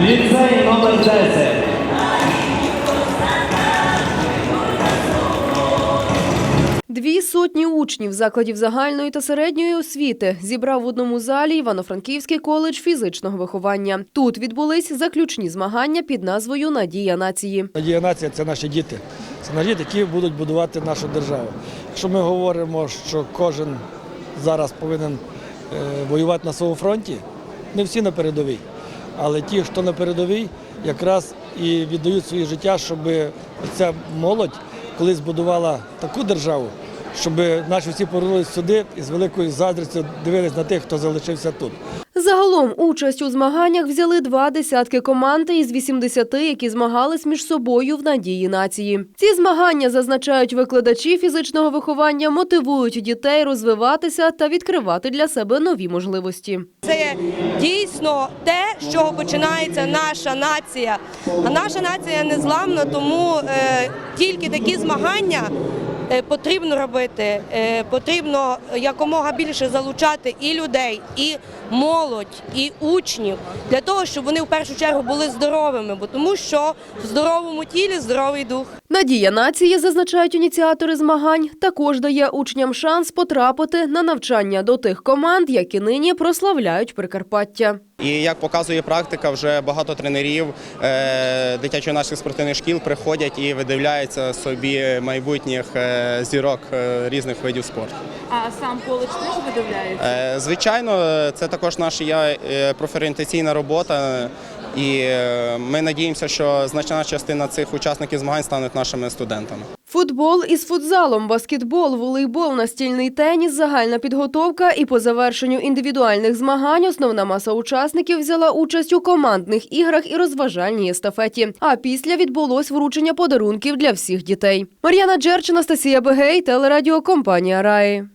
Ліцей номер 10. Дві сотні учнів закладів загальної та середньої освіти зібрав в одному залі Івано-Франківський коледж фізичного виховання. Тут відбулись заключні змагання під назвою Надія нації. Надія нація це наші діти. Це наші діти, які будуть будувати нашу державу. Якщо ми говоримо, що кожен зараз повинен е, воювати на своєму фронті, не всі на передовій. Але ті, хто на передовій, якраз і віддають своє життя, щоб ця молодь колись збудувала таку державу, щоб наші всі повернулися сюди і з великою заздрістю дивились на тих, хто залишився тут. Загалом участь у змаганнях взяли два десятки команд із 80, які змагались між собою в надії нації. Ці змагання зазначають викладачі фізичного виховання, мотивують дітей розвиватися та відкривати для себе нові можливості. Це дійсно те, з чого починається наша нація. А наша нація незламна, тому е, тільки такі змагання потрібно робити. Е, потрібно якомога більше залучати і людей, і молодь, і учнів для того, щоб вони в першу чергу були здоровими, бо тому що в здоровому тілі здоровий дух. Надія нації, зазначають ініціатори змагань, також дає учням шанс потрапити на навчання до тих команд, які нині прославляють Прикарпаття. І як показує практика, вже багато тренерів е, дитячо-юнацьких спортивних шкіл приходять і видивляються собі майбутніх е, зірок е, різних видів спорту. А сам коледж теж видивляється? Звичайно, це також наша є, профорієнтаційна робота, і е, ми надіємося, що значна частина цих учасників змагань стануть нашими студентами. Футбол із футзалом, баскетбол, волейбол, настільний теніс, загальна підготовка і по завершенню індивідуальних змагань основна маса учасників взяла участь у командних іграх і розважальній естафеті. А після відбулось вручення подарунків для всіх дітей. Мар'яна Джерч, Анастасія Бегей, телерадіокомпанія Раї.